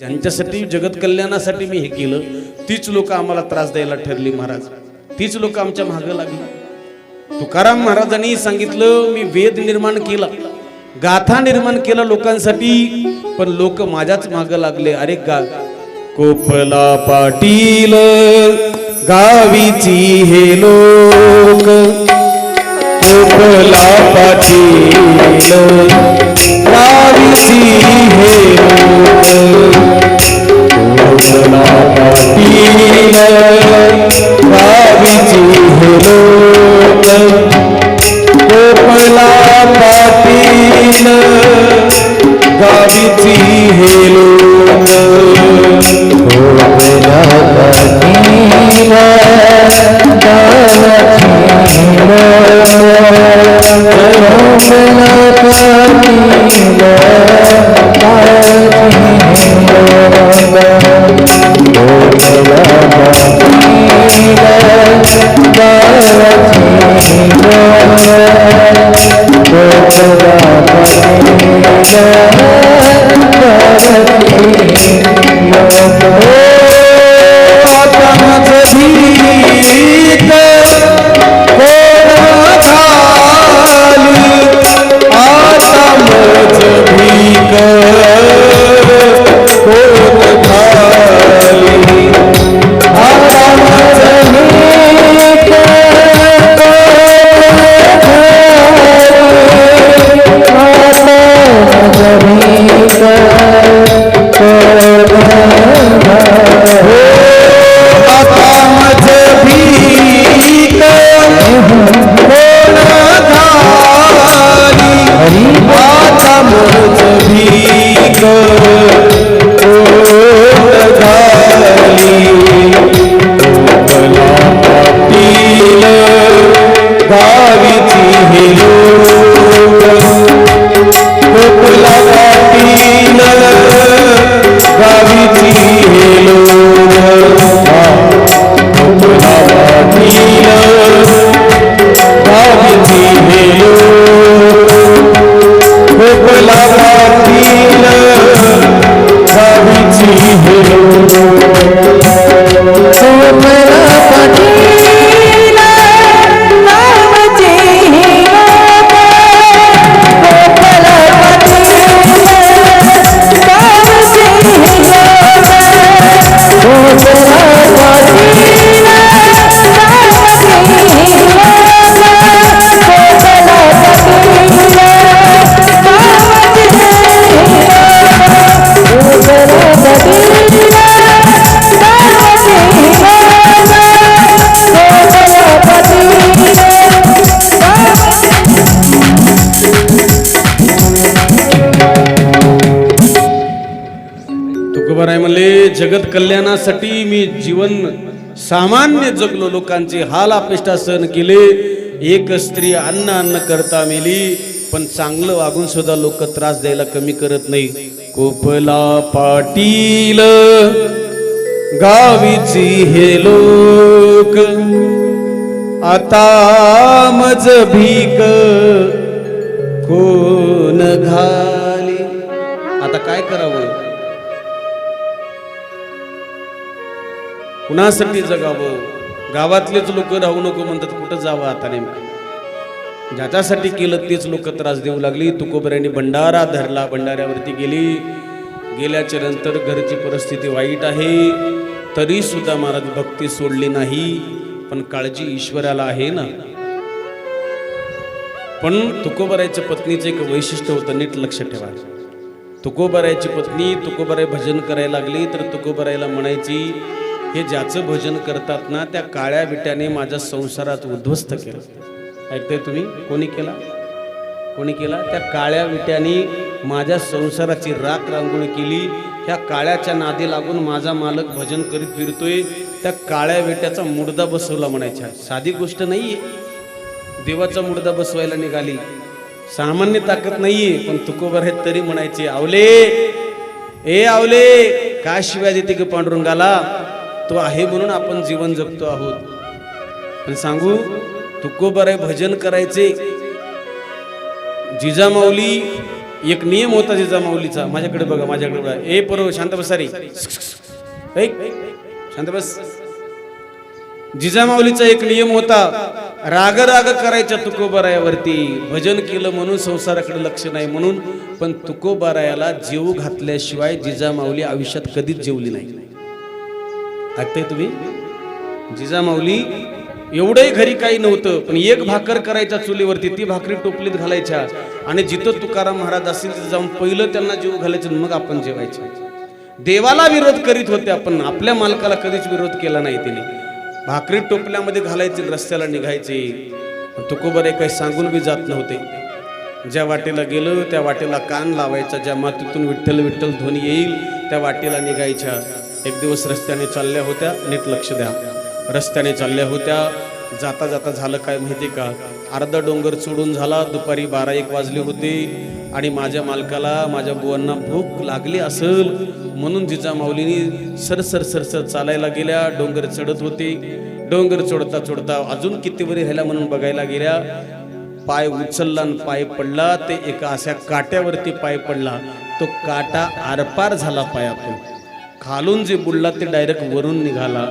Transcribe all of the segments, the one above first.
ज्यांच्यासाठी जगत कल्याणासाठी मी हे केलं तीच लोक आम्हाला त्रास द्यायला ठरली महाराज. तीच लोक आमच्या मागं लागली. तुकाराम महाराजांनी सांगितलं मी वेद निर्माण केला गाथा निर्माण केला लोकांसाठी पण लोक माझ्याच मागं लागले. अरे गा कोपला पाटील गावीची हे लोक. कोपला पाटील. Hallelujah. कल्याणासाठी मी जीवन सामान्य जगलो. लोकांचे हाल अपेष्टा सहन केले. एक स्त्री अन्न अन्न करता मेली पण चांगलं वागून सुद्धा लोक त्रास द्यायला कमी करत नाही. कोपला पाटील गावीची हे लोक. आता मज भीक कोण घाली? आता काय करावं? कुणासाठी जगावं? गावातलेच लोक राहू नको म्हणतात कुठं जावं आता नेमकं? ज्याच्यासाठी केलं तेच लोक त्रास देऊ लागली. तुकोबऱ्याने भंडारा धरला. भंडाऱ्यावरती गेली. गेल्याच्यानंतर घरची परिस्थिती वाईट आहे. तरी सुद्धा महाराज भक्ती सोडली नाही. पण काळजी ईश्वराला आहे ना? पण तुकोबरायच्या पत्नीचं एक वैशिष्ट्य होतं नीट लक्ष ठेवा. तुकोबरायची पत्नी तुकोबराय भजन करायला लागली तर तुकोबरायला म्हणायची हे ज्याचं भजन करतात ना त्या काळ्या विट्याने माझ्या संसारात उद्ध्वस्त केलं. ऐकताय तुम्ही? कोणी केला? कोणी केला? त्या काळ्या विट्याने माझ्या संसाराची राख रांगोळी केली. ह्या काळ्याच्या नादी लागून माझा मालक भजन करीत फिरतोय. त्या काळ्या विट्याचा मुडदा बसवला म्हणायच्या. साधी गोष्ट नाहीये. देवाचा मुडदा बसवायला निघाली. सामान्य ताकद नाहीये पण तुकोबर आहेत तरी म्हणायचे आवले! ए आवले! का शिवाय देते की पांडुरंगाला? तो आहे म्हणून आपण जीवन जगतो आहोत. पण सांगू तुकोबर आहे भजन करायचे. जिजामाऊली एक नियम होता जिजामाऊलीचा. माझ्याकडे बघा माझ्याकडे बघा. ए परो शांत बसारी शांत बस. जिजामाऊलीचा एक नियम होता राग राग करायच्या तुकोबारायावरती. भजन केलं म्हणून संसाराकडे लक्ष नाही म्हणून पण तुकोबारायाला जीव घातल्याशिवाय जिजामाऊली आयुष्यात कधीच जेवली नाही. ऐकताय तुम्ही? जिजामाऊली एवढंही घरी काही नव्हतं पण एक भाकर करायच्या चुलीवरती ती भाकरी टोपलीत घालायच्या. आणि जिथं तुकाराम महाराज असतील तिथं जाऊन पहिलं त्यांना जीव घालायचं मग आपण जेवायचं. देवाला विरोध करीत होते आपण आपल्या मालकाला कधीच विरोध केला नाही तिने. भाकरी टोपल्यामध्ये घालायचे रस्त्याला निघायचे. तुकोबर काही सांगून बी जात नव्हते. ज्या वाटेला गेलो त्या वाटेला कान लावायचा. ज्या मातीतून विठ्ठल विठ्ठल ध्वनी येईल त्या वाटेला निघायच्या. एक दिवस रस्त्याने चालल्या होत्या नीट लक्ष द्या. रस्त्याने चालल्या होत्या जाता जाता झालं काय माहिती का? अर्धा डोंगर चढून झाला दुपारी बारा एक वाजली होती आणि माझ्या मालकाला माझ्या बुवांना भूक लागली असेल म्हणून जिजा माऊलीनी सरसर सरसर चालायला गेल्या डोंगर चढत होती. डोंगर चढता चढता अजून किती वरी राहिला म्हणून बघायला गेल्या. पाय उचलला आणि पाय पडला ते एका अशा काट्यावरती पाय पडला. तो काटा आरपार झाला पायातून. खालून जे बुडला ते डायरेक्ट वरून निघाला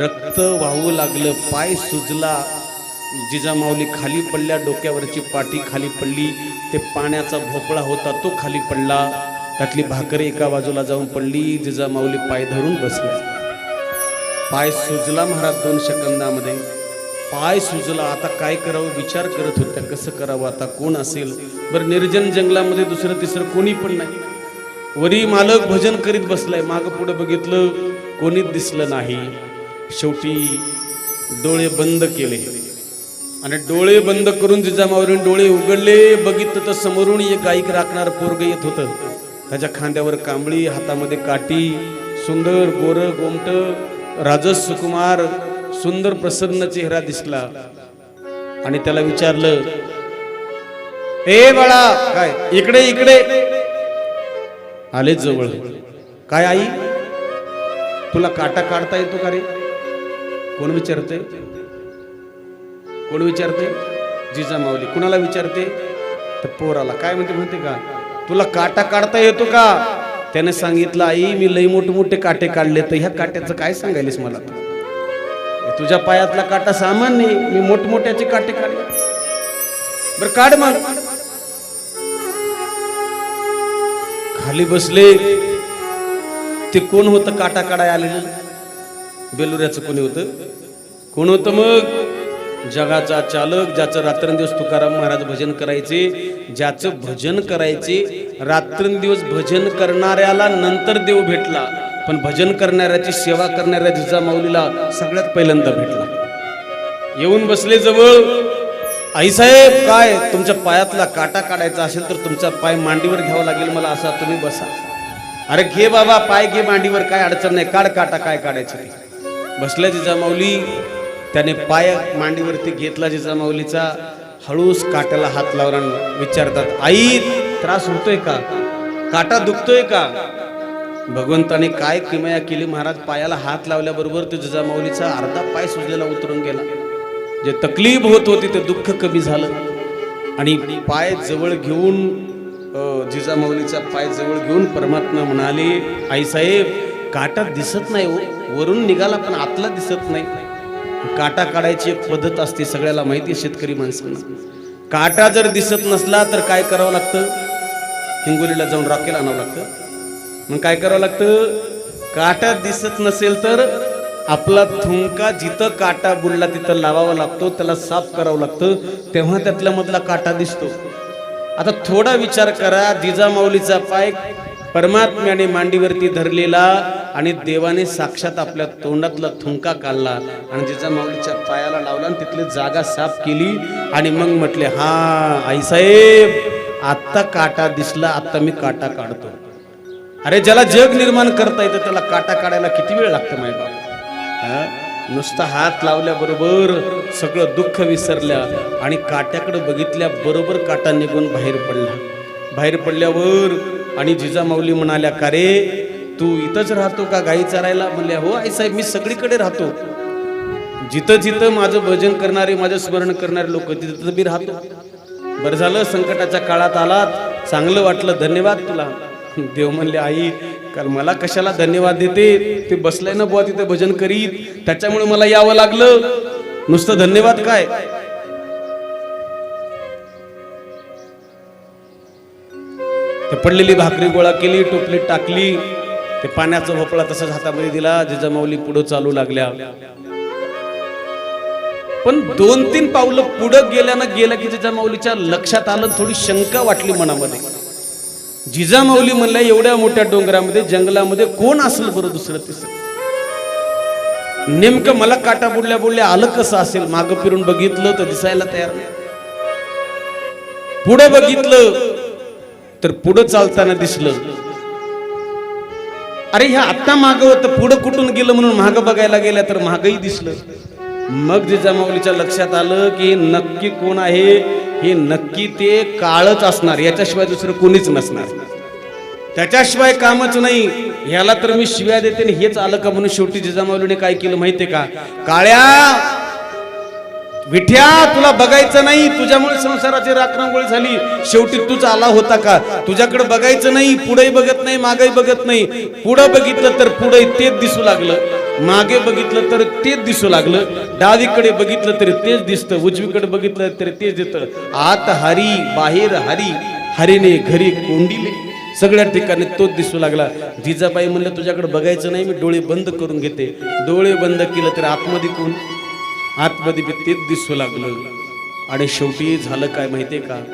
रक्त वाहू लागलं पाय सुजला जिजामाऊली खाली पडल्या डोक्यावरची पाठी खाली पडली ते पाण्याचा भोपळा होता तो खाली पडला. त्यातली भाकरी एका बाजूला जाऊन पडली जिजामाऊली पाय धरून बसल्या पाय सुजला महाराज दोन सेकंदामध्ये. पाय सुजला आता काय करावं? विचार करत होत्या कसं करावं? आता कोण असेल? बरं निर्जन जंगलामध्ये दुसरं तिसरं कोणी पण नाही. वरी मालक भजन करीत बसलाय. माग पुढे बघितलं कोणीच दिसलं नाही. शेवटी डोळे बंद केले. आणि डोळे बंद करून जिजामावरून डोळे उघडले. बघितलं तर समोरून एक गायक राखणार पोरग येत होतं. त्याच्या खांद्यावर कांबळी हातामध्ये काठी सुंदर गोर गोमट राजस सुकुमार सुंदर प्रसन्न चेहरा दिसला. आणि त्याला विचारलं ए बाळा काय? इकडे इकडे. आले जवळ. काय आई? तुला काटा काढता येतो का रे? कोण विचारते कोण विचारते जिजा माऊली. कुणाला विचारते तर पोराला. काय म्हणते म्हणते का? तुला काटा काढता येतो का? त्याने सांगितलं आई मी लई मोठे मोठे काटे काढले तर ह्या काट्याचं काय सांगायलीस मला तुझ्या पायातला काटा सामान्य मी मोठमोठ्याचे काटे काढले. बर काढ मग. खाली बसले. ते कोण होतं? काटा काढाय आलेलं. बेलुऱ्याचं कोणी होतं? कोण होतं मग? जगाचा चालक ज्याचं रात्रंदिवस तुकाराम महाराज भजन करायचे ज्याचं भजन करायचे रात्रंदिवस भजन करणाऱ्याला नंतर देव भेटला. पण भजन करणाऱ्याची सेवा करणाऱ्या जिजा माऊलीला सगळ्यात पहिल्यांदा भेटला. येऊन बसले जवळ. आईसाहेब काय तुमच्या पायातला काटा काढायचा असेल तर तुमचा पाय मांडीवर घ्यावा लागेल मला असा तुम्ही बसा. अरे घे बाबा पाय घे मांडीवर काय अडचण नाही. काढ काटा काय काढायचं ते. बसल्या जिजामाऊली. त्याने पाय मांडीवरती घेतला जिजामाऊलीचा. हळूस काट्याला हात लावला विचारतात आई त्रास होतोय का? काटा दुखतोय का? भगवंताने काय किमया केली महाराज? पायाला हात लावल्याबरोबर तो जिजामाऊलीचा अर्धा पाय सुजलेला उतरून गेला. जे तकलीफ होत होती ते दुःख कमी झालं. आणि पाय जवळ घेऊन जिजामाऊलीचा पाय जवळ घेऊन परमात्मा म्हणाले आईसाहेब काटा दिसत नाही हो. वरून निघाला पण आतला दिसत नाही. काटा काढायची एक पद्धत असते सगळ्याला माहिती आहे शेतकरी माणसांना. काटा जर दिसत नसला तर काय करावं लागतं? हिंगोलीला जाऊन रॉकेल आणावं लागतं. मग काय करावं लागतं? काटा दिसत नसेल तर आपला थुंका जिथं काटा बुडला तिथं लावावा लागतो त्याला साफ करावं लागतं. तेव्हा त्यातल्या मधला काटा दिसतो. आता थोडा विचार करा जिजामाऊलीचा पाय परमात्म्याने मांडीवरती धरलेला आणि देवाने साक्षात आपल्या तोंडातला थुंका काढला आणि जिजामाऊलीच्या पायाला लावला आणि तिथली जागा साफ केली आणि मग म्हटले हा आईसाहेब आत्ता काटा दिसला आत्ता मी काटा काढतो. अरे ज्याला जग निर्माण करता येतं त्याला काटा काढायला किती वेळ लागतो माय बाबा नुसता हात लावल्याबरोबर सगळं दुःख विसरल्या आणि काट्याकडे बघितल्या बरोबर काटा निघून बाहेर पडला. बाहेर पडल्यावर आणि जिजामाऊली म्हणाल्या का रे तू इथंच राहतो का गाई चरायला? म्हणल्या हो आई साहेब मी सगळीकडे राहतो. जिथं जिथं माझं भजन करणारे माझं स्मरण करणारे लोक तिथं तिथं मी राहतो. बरं झालं संकटाच्या काळात आलात. चांगलं वाटलं धन्यवाद तुला. देव म्हणले आई कारण मला कशाला धन्यवाद देते? ते बसलंय ना बुवा तिथे भजन करीत. त्याच्यामुळे मला यावं लागलं. नुसतं धन्यवाद काय? ते पडलेली भाकरी गोळा केली टोपलीत टाकली. ते पाण्याचा भोपळा तसाच हातामध्ये दिला जिजामाऊली पुढं चालू लागल्या. पण दोन तीन पावलं पुढं गेल्यानं गेलं की जिजामाऊलीच्या लक्षात आलं थोडी शंका वाटली मनामध्ये. जिजामाऊली म्हणल्या एवढ्या मोठ्या डोंगरामध्ये जंगलामध्ये कोण असेल बरं दुसरं तिसरं नेमकं मला काटा बुडल्या बुडल्या आलं कसं असेल? मागं फिरून बघितलं तर दिसायला तयार नाही. पुढं बघितलं तर पुढं चालताना दिसलं. अरे ह्या आत्ता मागं होतं पुढं कुठून गेलं म्हणून मागं बघायला गेल्या तर मागही दिसलं. मग जिजामाऊलीच्या लक्षात आलं की नक्की कोण आहे? हे नक्की ते काळच असणार याच्याशिवाय दुसरं कोणीच नसणार. त्याच्याशिवाय कामच नाही. ह्याला तर मी शिव्या देते आणि हेच आलं का म्हणून शेवटी जिजामाऊलीने काय केलं माहितीये का? काळ्या विठ्या तुला बघायचं नाही तुझ्यामुळे संसाराची राखरांगोळी झाली. शेवटी तूच आला होता का? तुझ्याकडे बघायचं नाही पुढे बघत नाही मागे बघत नाही. पुढे बघितलं तर पुढे तेच दिसू लागलं. मागे बघितलं तर तेच दिसू लागलं. डावीकडे बघितलं तरी तेच दिसतं. उजवीकडे बघितलं तरी तेच दिसतं आत हरी बाहेर हरी. हरीने घरी कोंडीले. सगळ्या ठिकाणी तोच दिसू लागला. जिजाबाई म्हणलं तुझ्याकडे बघायचं नाही मी डोळे बंद करून घेते. डोळे बंद केलं तर आतमध्ये कोण? आतमध्ये बी तेच दिसू लागलं. आणि शेवटी झालं काय माहितीये का?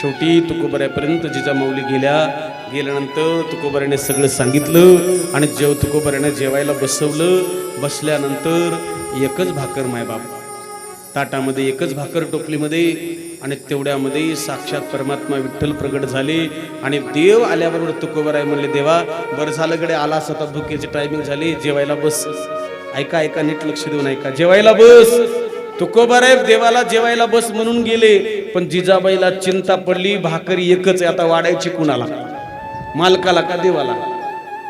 शेवटी तुकोबऱ्यापर्यंत जिजामाऊली गेल्या. गेल्यानंतर तुकोबऱ्याने सगळं सांगितलं आणि जेव तुकोबऱ्याने जेवायला बसवलं. बसल्यानंतर एकच भाकर मायबाप. ताटामध्ये एकच भाकर टोपलीमध्ये आणि तेवढ्यामध्ये साक्षात परमात्मा विठ्ठल प्रगट झाले. आणि देव आल्याबरोबर तुकोबराय म्हणले देवा बरं झालं कडे आला सतत भुकेचे टायमिंग झाली जेवायला बस. ऐका ऐका नीट लक्ष देऊन ऐका. जेवायला बस. तुकोबराय देवाला जेवायला बस म्हणून गेले पण जिजाबाईला चिंता पडली भाकरी एकच आहे आता वाढायची कुणाला? मालकाला का देवाला?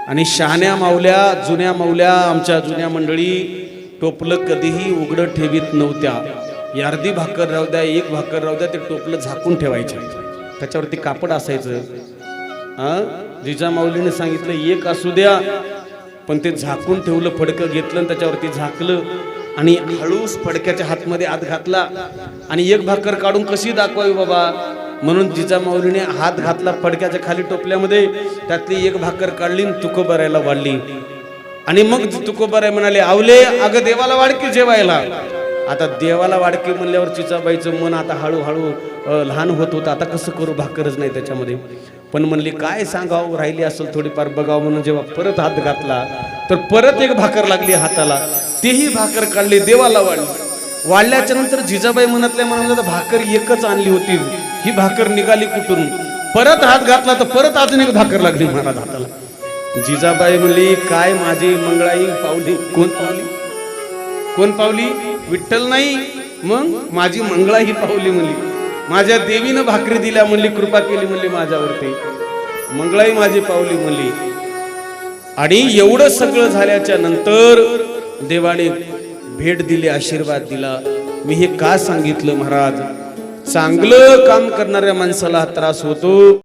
आणि शहाण्या माऊल्या जुन्या माऊल्या आमच्या जुन्या मंडळी टोपलं कधीही उघडं ठेवीत नव्हत्या. अर्धी भाकर राहू द्या एक भाकर राहू द्या ते टोपलं झाकून ठेवायचे. त्याच्यावरती कापड असायचं. हा जिजामाऊलीने सांगितलं एक असू द्या पण ते झाकून ठेवलं फडकं घेतलं आणि त्याच्यावरती झाकलं आणि हळूच फडक्याच्या हातमध्ये हात घातला. आणि एक भाकर काढून कशी दाखवावी बाबा? म्हणून जिजामाऊलीने हात घातला फडक्याच्या खाली टोपल्यामध्ये. त्यातली एक भाकर काढली आणि तुकोबरायला वाढली. आणि मग तुकोबराय म्हणाले आवले अगं देवाला वाडकी जेवायला? आता देवाला वाडकी म्हणल्यावर चिचाबाईचं मन आता हळूहळू लहान होत होतं. आता कसं करू? भाकरच नाही त्याच्यामध्ये. पण म्हणली काय सांगावं? राहिली असेल थोडीफार बघावं म्हणून जेव्हा परत हात घातला तर परत एक भाकर लागली हाताला. तेही भाकर काढली देवाला वाढली. वाढल्याच्या नंतर जिजाबाई म्हणतल्या म्हणून भाकर एकच आणली होती. ही भाकर निघाली कुठून? परत हात घातला तर परत अजून एक भाकर लागली महाराज हाताला. जिजाबाई म्हणली काय माझी मंगळाई पावली? कोण पावली? कोण पावली? विठ्ठल नाही. मग? माझी मंगळाई पावली म्हणली. माझ्या देवीनं भाकरी दिल्या म्हणली कृपा केली म्हणली माझ्यावरती. मंगळाई माझी पावली म्हणली. आणि एवढं सगळं झाल्याच्यानंतर देवाने भेट दिली आशीर्वाद दिला. मी हे का सांगितलं महाराज? चांगलं काम करणाऱ्या माणसाला त्रास होतो.